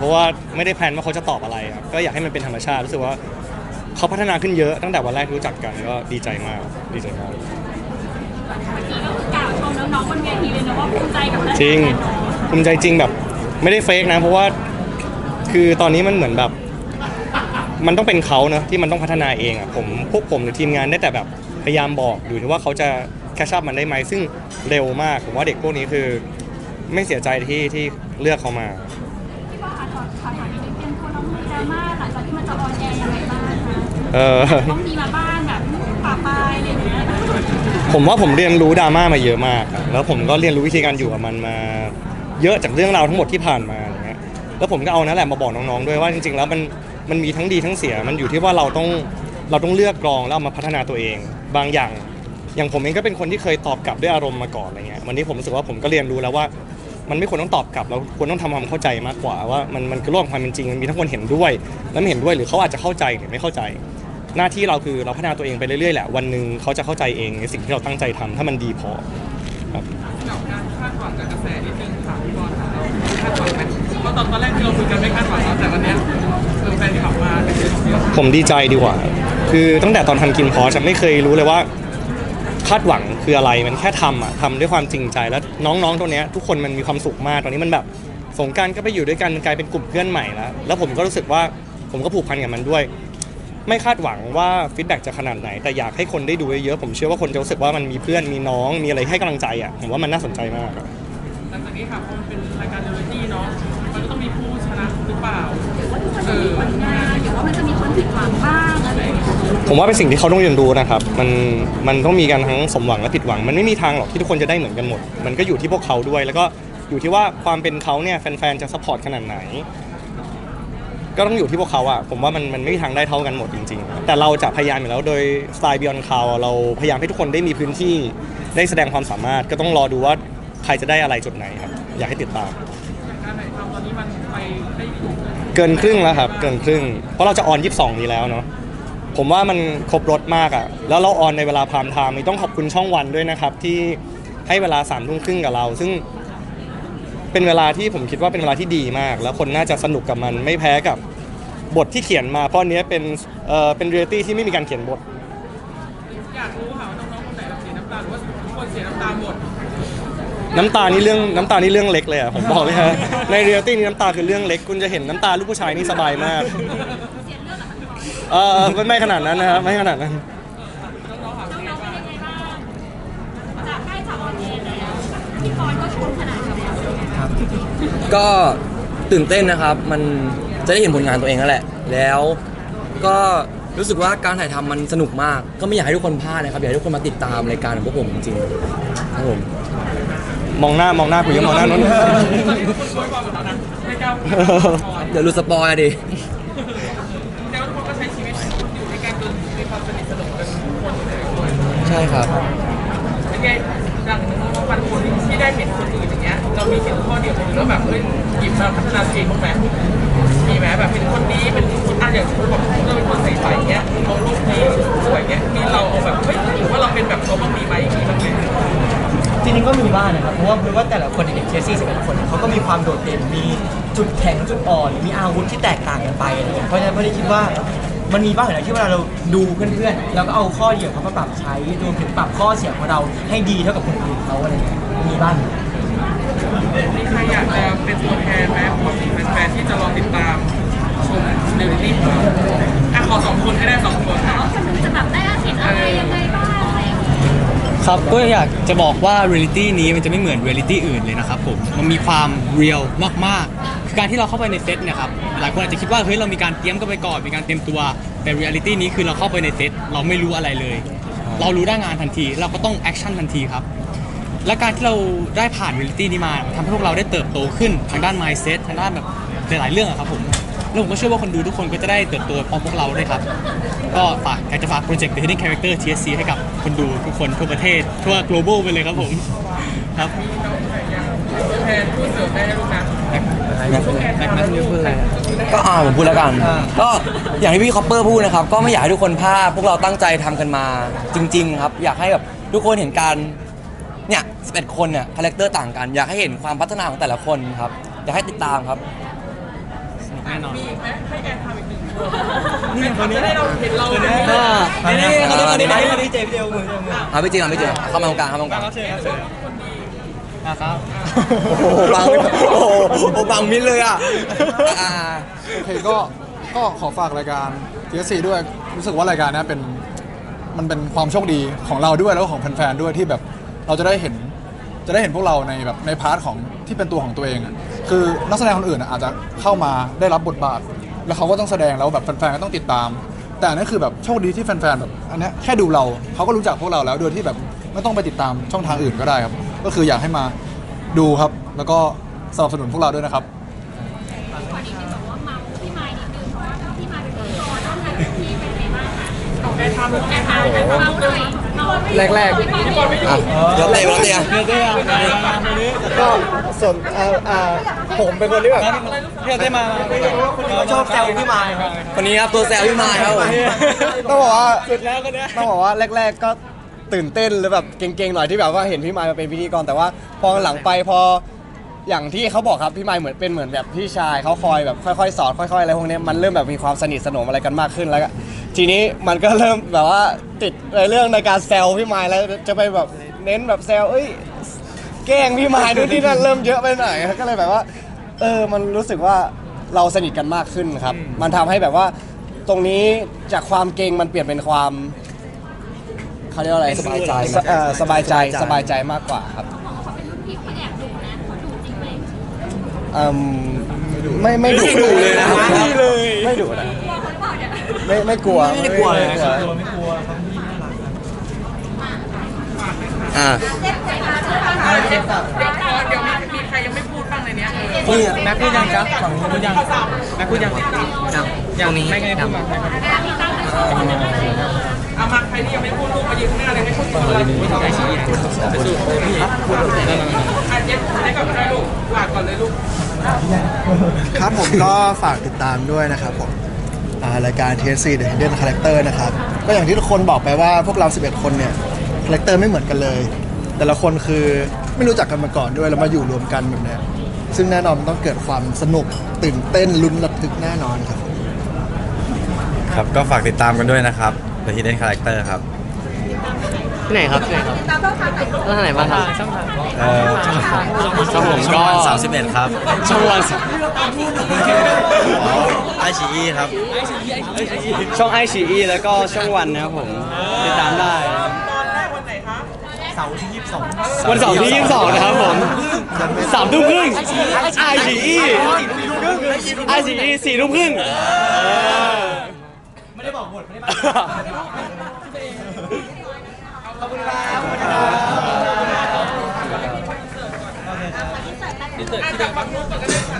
เพราะว่าไม่ได้แพลนว่าเขาจะตอบอะไรครับก็อยากให้มันเป็นธรรมชาติรู้สึกว่าเขาพัฒนาขึ้นเยอะตั้งแต่วันแรกที่รู้จักกันก็ดีใจมากดีใจมากเมื่อกี้ก็คือกล่าวชมน้องๆบนเวทีเลยนะว่าภูมิใจกับนักจริงแสดน้องภูมิใจจริงแบบ ไม่ได้เฟกนะ เพราะว่าคือตอนนี้มันเหมือนแบบ มันต้องเป็นเขาเนอะที่มันต้องพัฒนาเองอะผมพวกผมหรือทีมงานได้แต่แบบพยายามบอกอยู่ที่ว่าเขาจะแคชชัพมันได้ไหมซึ่งเร็วมาก ผมว่าเด็กพวกนี้คือ ไม่เสียใจที่ที่เลือกเขามา เตรียมตัวน้องดราม่าหลังจากที่มันจะออนแอร์ยังไงบ้างคะเออ ต้องมีมาบ้างแบบป่าปลายอะไรอย่างเงี้ยผมว่าผมเรียนรู้ดราม่ามาเยอะมากอะแล้วผมก็เรียนรู้วิธีการอยู่กับมันมา เยอะจากเรื่องราวทั้งหมดที่ผ่านมาอย่างเงี้ย แล้วผมก็เอานั่นแหละมาบอกน้องๆด้วยว่าจริงๆ แล้วมันมันมีทั้งดีทั้งเสีย มันอยู่ที่ว่าเราต้องเราต้องเลือกกรองแล้วเอามาพัฒนาตัวเอง บางอย่าง อย่างผมเองก็เป็นคนที่เคยตอบกลับด้วยอารมณ์มาก่อนอะไรเงี้ย วันนี้ผมรู้สึกว่าผมก็เรียนรู้แล้วว่า มันไม่ควรต้องตอบกลับเราควรต้องทำความเข้าใจมากกว่าว่ามันมันคือโลกของความเป็นจริงมันมีทั้งคนเห็นด้วยและไม่เห็นด้วยหรือเขาอาจจะเข้าใจหรือไม่เข้าใจ หน้าที่เราคือเราพัฒนาตัวเองไปเรื่อยๆแหละวันหนึ่งเขาจะเข้าใจเองในสิ่งที่เราตั้งใจทำถ้ามันดีพอครับ กับการคาดหวังกับกระแสนิดนึงค่ะพี่บอลค่ะเราคาดหวังไหมเพราะตอนตอนแรกที่เราคุยกันไม่คาดหวังแล้วแต่วันเนี้ยเออแฟนคลับมาเป็นเยอะเยอะผมดีใจดีกว่า คือตั้งแต่ตอนทำกินพอจะไม่เคยรู้เลยว่าคาดหวังคืออะไรมันแค่ทำอะทำด้วยความจริงใจแล้วน้องๆตัวเนี้ยทุกคนมันมีความสุขมากตอนนี้มันแบบสงกรารก็ไปอยู่ด้วยกันกลายเป็นกลุ่มเพื่อนใหม่แล้วแล้วผมก็รู้สึกว่าผมก็ผูกพันกับมันด้วย ไม่คาดหวังว่าฟีดแบ็กจะขนาดไหน แต่อยากให้คนได้ดูเยอะๆผมเชื่อว่าคนจะรู้สึกว่ามันมีเพื่อนมีน้องมีอะไรให้กำลังใจอะผมว่ามันน่าสนใจมากอะหลังจากนี้ค่ะเพราะมันเป็นรายการเรียลลิตี้เนาะมันก็ต้องมีผู้ชนะหรือเปล่าว่าทุกคนจะมีผลงานหรือว่ามันจะมีคน ผมว่าเป็นสิ่งที่เขาต้องเรียนรู้นะครับมันมันต้องมีกันทั้งสมหวังและผิดหวัง มันไม่มีทางหรอกที่ทุกคนจะได้เหมือนกันหมด มันก็อยู่ที่พวกเขาด้วย แล้วก็อยู่ที่ว่าความเป็นเขาเนี่ยแฟนๆจะซัพพอร์ตขนาดไหน ก็ต้องอยู่ที่พวกเขาอะผมว่ามันมันไม่มีทางได้เท่ากันหมดจริง ๆ แต่เราจะพยายามอยู่แล้วโดยสไตล์ Beyond Cloud เราพยายามให้ทุกคนได้มีพื้นที่ได้แสดงความสามารถ ก็ต้องรอดูว่าใครจะได้อะไรจุดไหนครับอยากให้ติดตาม การถ่ายทำตอนนี้มันไปได้ดีเกินครึ่งแล้วครับ เกินครึ่ง เพราะเราจะออน 22 นี้แล้วเนาะ ผมว่ามันครบรถมากอะ่ะ แล้วเราออนในเวลาพามไทม์นี่ต้องขอบคุณช่องวันด้วยนะครับ ที่ให้เวลา3ามทุ่มครึ่งกับเรา ซึ่งเป็นเวลาที่ผมคิดว่าเป็นเวลาที่ดีมาก แล้วคนน่าจะสนุกกับมันไม่แพ้กับบทที่เขียนมาเพราะอันเนี้ยเป็นเอ่อเป็นเรียลตี้ที่ไม่มีการเขียนบท อยากรู้ค่ะว่าน้องๆคนไหนแบบเสียน้ำตาหรือว่าทุกคนเสียน้ำตาหมดน้ำตานี่เรื่องน้ำตานี่เรื่องเล็กเลยอะผมบอกเลยฮะในเรียลตี้นี่น้ำตาคือเรื่องเล็ก คุณจะเห็นน้ำตาลูกผู้ชายนี่สบายมาก เออไม่ไม่ขนาดนั้นนะครับไม่ขนาดนั้น น้องๆเป็นยังไงบ้างจะใกล้จะออนแอร์แล้วพี่ปอนก็ชมขนาดนี้แล้วก็ตื่นเต้นนะครับ มันจะได้เห็นผลงานตัวเองนั่นแหละ แล้วก็รู้สึกว่าการถ่ายทำมันสนุกมาก ก็ไม่อยากให้ทุกคนพลาดนะครับ อยากให้ทุกคนมาติดตามรายการของพวกผมจริงๆครับผมมองหน้ามองหน้าคุยกันมองหน้านู้นตอนนี้ทุกคนช่วยความแบบนั้นไม่กล้าพูดก่อนเดี๋ยวรู้สปอยล์อะดิ ครับ เป็นไงดังน้องๆบางคนที่ได้เห็นคนอื่นอย่างเงี้ย เรามีเห็นข้อเดียวกันแล้วแบบเฮ้ยหยิบมาพัฒนาตัวเองบ้างไหมมีไหมแบบเป็นคนนี้เป็นคนอะอย่างคนบอกเราเป็นคนใสๆเงี้ยลงรูปนี้สวยเงี้ย มีเราเอาแบบเฮ้ยหรือว่าเราเป็นแบบเขาบ้างมีไหมมีบ้างไหมจริงๆก็มีบ้างนะครับ เพราะว่าเพราะว่าแต่ละคนในเด็กเชลซีสิบเอ็ดคนเนี่ยเขาก็มีความโดดเด่น มีจุดแข็งจุดอ่อน มีอาวุธที่แตกต่างกันไปอะไรเงี้ยเพราะฉะนั้นไม่ได้คิดว่า มันมีบ้างอยู่แล้วที่เวลาเราดูเพื่อนๆแล้วก็เอาข้อดีของเขามาปรับใช้รวมถึงปรับข้อเสียของเราให้ดีเท่ากับคนอื่นเขาอะไรเงี้ยมีบ้างมีใครอยากจะเป็นตัวแทนไหมของแฟนๆที่จะรอติดตามชมเดลิลี่ของเราอะขอสองคนให้ได้สองคนนะจะแบบได้เห็นอะไรยังไงบ้างอะไรอย่างเงี้ยครับก็อยากจะบอกว่าเรียลิตี้นี้มันจะไม่เหมือนเรียลิตี้อื่นเลยนะครับผมมันมีความเรียลมากๆคือ การที่เราเข้าไปในเซตเนี่ยครับหลายคนอาจจะคิดว่าเฮ้ยเรามีการเตรียมกันไปก่อนมีการเตรียมตัวแต่เรียลิตี้นี้คือเราเข้าไปในเซตเราไม่รู้อะไรเลย เรารู้ได้งานทันที เราก็ต้องแอคชั่นทันทีครับและการที่เราได้ผ่านเรียลิตี้นี้มาทำให้พวกเราได้เติบโตขึ้นทางด้าน mindset ทางด้านแบบหลายๆเรื่องอะครับผมแล้วผมก็เชื่อว่าคนดูทุกคนก็จะได้เติบโตพร้อมพวกเราด้วยครับ ก็ฝากอยากจะฝากโปรเจกต์ The Hidden Character TSC ให้กับคนดูทุกคนทั่วประเทศ ทั่ว global ไปเลยครับผม ครับแทนผู้เสริมได้ลูกนะก็อ่าผมพูดแล้วกัน ก็อย่างที่พี่คอปเปอร์พูดนะครับ ก็ไม่อยากให้ทุกคนพลาดพวกเราตั้งใจทำกันมาจริง ๆ ครับ อยากให้แบบทุกคนเห็นการเนี่ย11 คนเนี่ยคาแรคเตอร์ต่างกัน อยากให้เห็นความพัฒนาของแต่ละคนครับ อยากให้ติดตามครับแน่นอนมีอีกไหมให้แอนทำอีกหนึ่งตัวนี่คนนี้ได้เราเห็นเราเลยก็นี่นี่เขาต้องมาดีไหมมาดีเจพี่เดียวมือเดียวมือเอาพี่จริงเอาพี่จริงเข้ามาตรงกลางเข้ามาตรงกลาง นะครับ โอ้โหบังโอ้โหบังมิดเลยอะอ่า โอเคก็ก็ขอฝากรายการ TSC ด้วยรู้สึกว่ารายการเนี้ยเป็นมันเป็นความโชคดีของเราด้วยแล้วก็ของแฟนๆด้วยที่แบบเราจะได้เห็นจะได้เห็นพวกเราในแบบในพาร์ทของที่เป็นตัวของตัวเองอะคือนักแสดงคนอื่นอะอาจจะเข้ามาได้รับบทบาท แล้วเขาก็ต้องแสดงแล้วแบบแฟนๆก็ต้องติดตาม แต่อันนี้คือแบบโชคดีที่แฟนๆแบบอันเนี้ยแค่ดูเราเขาก็รู้จักพวกเราแล้วโดยที่แบบ ไม่ต้องไปติดตามช่องทางอื่นก็ได้ครับ ก็คืออยากให้มาดูครับ แล้วก็สนับสนุนพวกเราด้วยนะครับ ขอนิดนึงบอกว่าเมาพี่ไม้นิดนึงเพราะว่าพี่ไม้เป็นพิธีกรต้องทำพิธีเป็นไงบ้างคะแอนทำแอนทำเมาหน่อยเมาไม่แรกๆ พี่บอลไม่อะเดี๋ยวเตะเดี๋ยวเตะเดี๋ยวเต้ยมามามานี้ก็ส่วนอ่าอ่าผมเป็นคนที่แบบเดี๋ยวเต้มาชอบแซวพี่มายครับคนนี้ครับตัวแซวพี่มายครับผมต้องบอกว่า สุดแล้วก็เนี้ยต้องบอกว่าแรก ๆ ก็ ตื่นเต้นหรือแบบเก่งๆหน่อยที่แบบว่าเห็นพี่มายมาเป็นพิธีกรแต่ว่าพอหลังไปพออย่างที่เขาบอกครับพี่มายเหมือนเป็นเหมือนแบบพี่ชายเขาคอยแบบค่อยๆสอนค่อยๆอะไรพวกเนี้ยมันเริ่มแบบมีความสนิทสนมอะไรกันมากขึ้นแล้วก็ทีนี้มันก็เริ่มแบบว่าติดในเรื่องในการแซวพี่มายแล้วจะไปแบบเน้นแบบแซวเอ้ยแกล้งพี่มายนู่นนี่นั่นเริ่มเยอะไปหน่อยก็เลยแบบว่า เออมันรู้สึกว่าเราสนิทกันมากขึ้นครับ มันทำให้แบบว่าตรงนี้จากความเก่งมันเปลี่ยนเป็นความ เขาเรียกว่าอะไรสบายใจสเอ่อสบายใจสบายใจมากกว่าครับบอกว่าเขาเป็นรุ่นพี่เขาแอบดุนะเขาดุจริงไหมอืมไม่ไม่ดุไม่ดุเลยนะไม่ดุเลย ไม่ดุนะกลัวเขาหรือเปล่าเนี่ยไม่ไม่กลัวไม่ได้กลัวเลย ไม่กลัวไม่กลัวเขาพี่น่ารักครับอ่าเด็กใจมาใช่ไหมเอาเด็กเด็กก่อนเดี๋ยวมีมีใครยังไม่พูดบ้างในเนี้ยเออนี่แม็กพูดยังจ๊ะฝั่งนู้นพูดยังแม็กพูดยังยังไม่ไงพูดมาเอามาใครที่ยังไม่พูดลูกมายืนข้างหน้าเลยให้พูดก่อนเลยไอชีอะไปสู้พี่พูดนั่นนั่นอะเจ๊ให้ก่อนก็ได้ลูกฝากก่อนเลยลูกครับผมก็ฝากติดตามด้วยนะครับผมอ่ารายการ TSC The Hidden Character นะครับก็อย่างที่ทุกคนบอกไปว่าพวกเรา 11 คนเนี่ยคาแรคเตอร์ไม่เหมือนกันเลย แต่ละคนคือไม่รู้จักกันมาก่อนด้วยแล้วมาอยู่รวมกันแบบเนี้ยซึ่งแน่นอนมันต้องเกิดความสนุกตื่นเต้นลุ้นระทึกแน่นอนครับ ครับก็ฝากติดตามกันด้วยนะครับ The Hidden Character ครับที่ไหนครับที่ไหนครับตามต้องทางไหนแล้วทางไหนบ้างครับ ช่องทางเอ่อช่องผมช่องก็วัน31ครับช่องวันไอชีอีครับ ช่องไอชีอีแล้วก็ช่องวันนะครับผมติดตามได้ ตอนแรกวันไหนคะเสาร์ที่ยี่สิบสองวันเสาร์ที่ 22 นะครับผมสามทุ่มครึ่งไอชีอีไอชีอีสี่ทุ่มครึ่งไม่ได้บ อกหมดไม่ได้บอกขอบคุณครับขอบคุณครับอะจากฝั่งนู้นก่อนก็ได้ค่ะ